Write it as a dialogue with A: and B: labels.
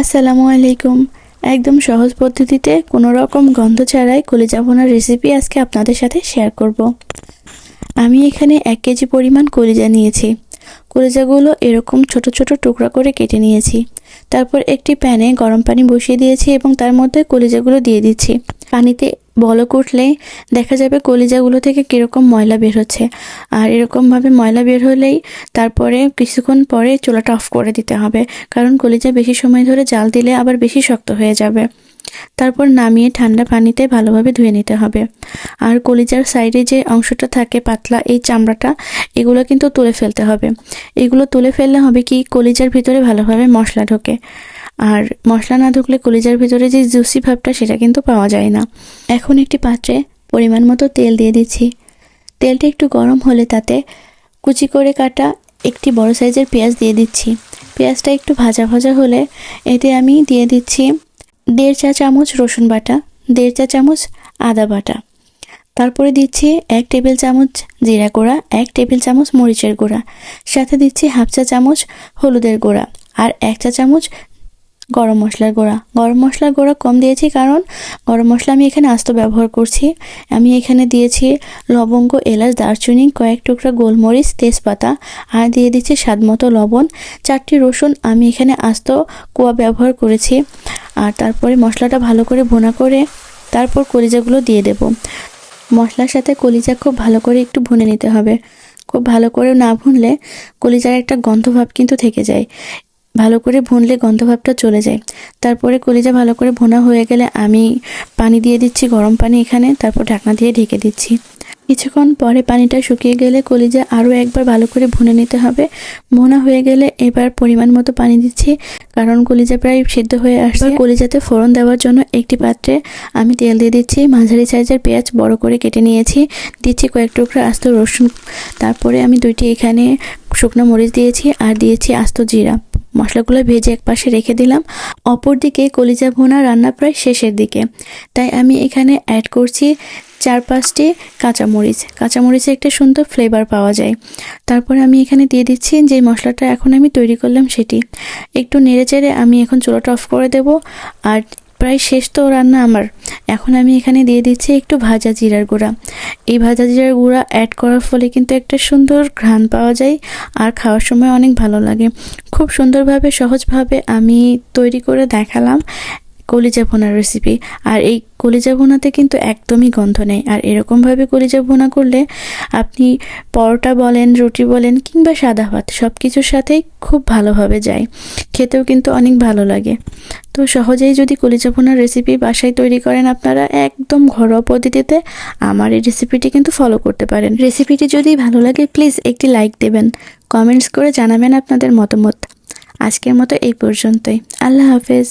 A: আসসালামু আলাইকুম। একদম সহজ পদ্ধতিতে কোনো রকম গন্ধ ছাড়াই কলিজা ভোনার রেসিপি আজকে আপনাদের সাথে শেয়ার করব। আমি এখানে এক কেজি পরিমাণ কলিজা নিয়েছি। কলিজাগুলো এরকম ছোট ছোট টুকরা করে কেটে নিয়েছি। তারপর একটি প্যানে গরম পানি বসিয়ে দিয়েছি এবং তার মধ্যে কলিজাগুলো দিয়ে দিচ্ছি। পানিতে বলক উঠলে দেখা যাবে কলিজাগুলো থেকে কীরকম ময়লা বের হচ্ছে। আর এরকমভাবে ময়লা বের হলেই তারপরে কিছুক্ষণ পরে চুলাটা অফ করে দিতে হবে। কারণ কলিজা বেশি সময় ধরে জাল দিলে আবার বেশি শক্ত হয়ে যাবে। তারপর নামিয়ে ঠান্ডা পানিতে ভালোভাবে ধুয়ে নিতে হবে। আর কলিজার সাইডে যে অংশটা থাকে, পাতলা এই চামড়াটা, এগুলো কিন্তু তুলে ফেলতে হবে। এগুলো তুলে ফেললে হবে কি? কলিজার ভিতরে ভালোভাবে মশলা ঢোকে। আর মশলা না ঢুকলে কলিজার ভিতরে যে জুসি ভাবটা, সেটা কিন্তু পাওয়া যায় না। এখন একটি পাত্রে পরিমাণ মতো তেল দিয়ে দিচ্ছি। তেলটা একটু গরম হলে তাতে কুচি করে কাটা একটি বড় সাইজের পেঁয়াজ দিয়ে দিচ্ছি। পেঁয়াজটা একটু ভাজা ভাজা হলে এতে আমি দিয়ে দিচ্ছি দেড় চা চামচ রসুন বাটা, দেড় চা চামচ আদা বাটা। তারপরে দিচ্ছি এক টেবিল চামচ জিরা গুঁড়া, এক টেবিল চামচ মরিচের গুঁড়া। সাথে দিচ্ছি হাফ চা চামচ হলুদের গুঁড়া আর এক চা চামচ গরম মশলার গুঁড়া। গরম মশলার গুঁড়া কম দিয়েছি কারণ গরম মশলা আমি এখানে আস্ত ব্যবহার করছি। আমি এখানে দিয়েছি লবঙ্গ, এলাচ, দারচিনি, কয়েক টুকরা গোলমরিচ, তেজপাতা, আর দিয়ে দিচ্ছি স্বাদ মতো লবণ। চারটি রসুন আমি এখানে আস্ত কুয়া ব্যবহার করেছি। আর তারপরে মশলাটা ভালো করে ভোনা করে তারপর কলিজাগুলো দিয়ে দেব। মশলার সাথে কলিজা খুব ভালো করে একটু ভুনে নিতে হবে। খুব ভালো করে না ভুনলে কলিজার একটা গন্ধভাব কিন্তু থেকে যায়। ভালো করে ভুনলে গন্ধভাবটা চলে যায়। তারপরে কলিজা ভালো করে ভোনা হয়ে গেলে আমি পানি দিয়ে দিচ্ছি, গরম পানি এখানে, তারপর ঢাকনা দিয়ে ঢেকে দিচ্ছি। কিছুক্ষণ পরে পানিটা শুকিয়ে গেলে কলিজা আরও একবার ভালো করে ভুনে নিতে হবে। ভোনা হয়ে গেলে এবার পরিমাণ মতো পানি দিচ্ছি, কারণ কলিজা প্রায় সিদ্ধ হয়ে আসছে। কলিজাতে ফোড়ন দেওয়ার জন্য একটি পাত্রে আমি তেল দিয়ে দিচ্ছি, মাঝারি সাইজের পেঁয়াজ বড় করে কেটে নিয়েছি, দিচ্ছি কয়েক টুকরা আস্ত রসুন, তারপরে আমি দুইটি এখানে শুকনো মরিচ দিয়েছি আর দিয়েছি আস্ত জিরা। মশলাগুলো ভেজে এক পাশে রেখে দিলাম। অপর দিকে কলিজা ভোনা রান্না প্রায় শেষের দিকে। তাই আমি এখানে অ্যাড করছি চার পাঁচটি কাঁচামরিচ। কাঁচামরিচে একটা সুন্দর ফ্লেভার পাওয়া যায়। তারপর আমি এখানে দিয়ে দিচ্ছি যে মশলাটা এখন আমি তৈরি করলাম সেটি। একটু নেড়ে চেড়ে আমি এখন চুলাটা অফ করে দেব। আর প্রায় শেষ তো রান্না আমার। এখন আমি এখানে দিয়ে দিচ্ছি একটু ভাজা জিরার গুঁড়া। এই ভাজা জিরার গুঁড়া অ্যাড করার ফলে কিন্তু একটা সুন্দর ঘ্রাণ পাওয়া যায় আর খাওয়ার সময় অনেক ভালো লাগে। খুব সুন্দরভাবে, সহজভাবে আমি তৈরি করে দেখালাম। কলিজা ভোনার রেসিপি আর এই কলিজা ভোনাতে কিন্তু একদমই গন্ধ নেই। আর এরকমভাবে কলিজা ভোনা করলে আপনি পরোটা বলেন, রুটি বলেন, কিংবা সাদা ভাত সব কিছুর সাথেই খুব ভালোভাবে যায়। খেতেও কিন্তু অনেক ভালো লাগে। তো সহজেই যদি কলিজা ভোনার রেসিপি বাসায় তৈরি করেন আপনারা একদম ঘরোয়া পদ্ধতিতে, আমার এই রেসিপিটি কিন্তু ফলো করতে পারেন। রেসিপিটি যদি ভালো লাগে প্লিজ একটি লাইক দেবেন। কমেন্টস করে জানাবেন আপনাদের মতামত। আজকের মতো এই পর্যন্তই। আল্লাহ হাফেজ।